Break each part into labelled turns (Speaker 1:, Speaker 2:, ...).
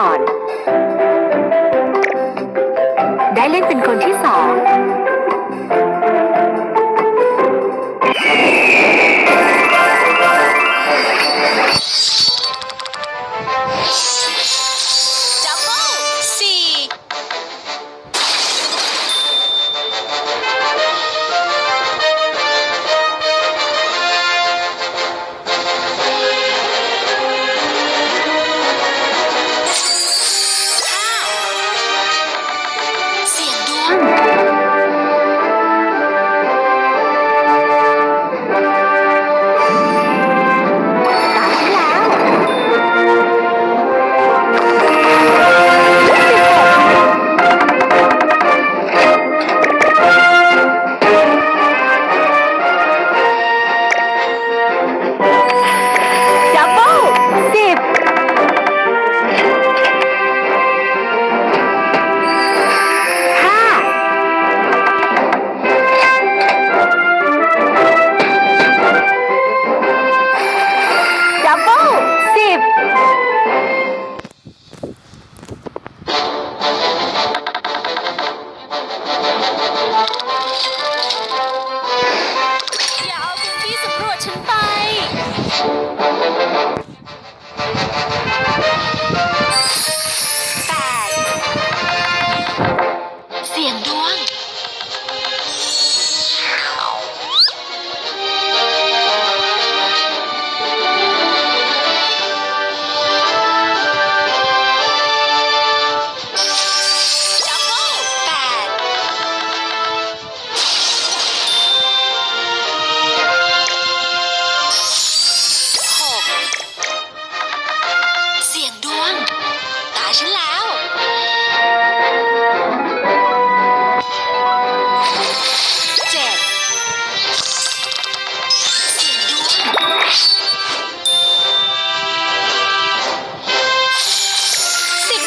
Speaker 1: ่อน ได้เล่นเป็นคนที่สอง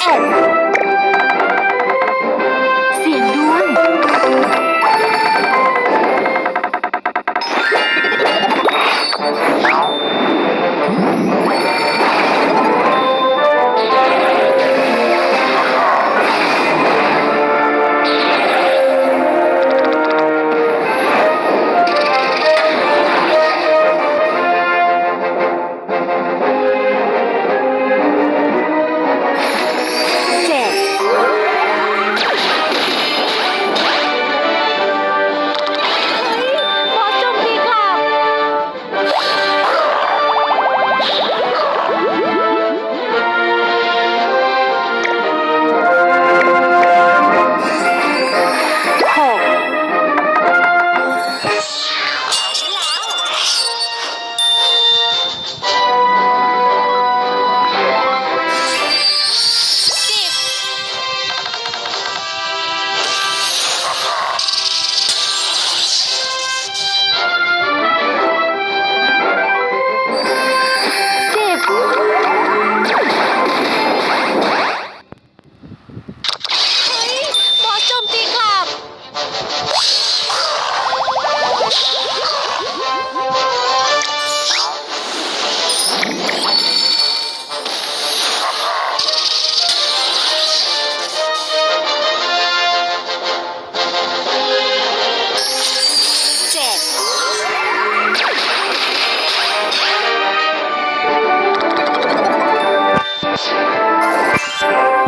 Speaker 1: দাও Thank
Speaker 2: you.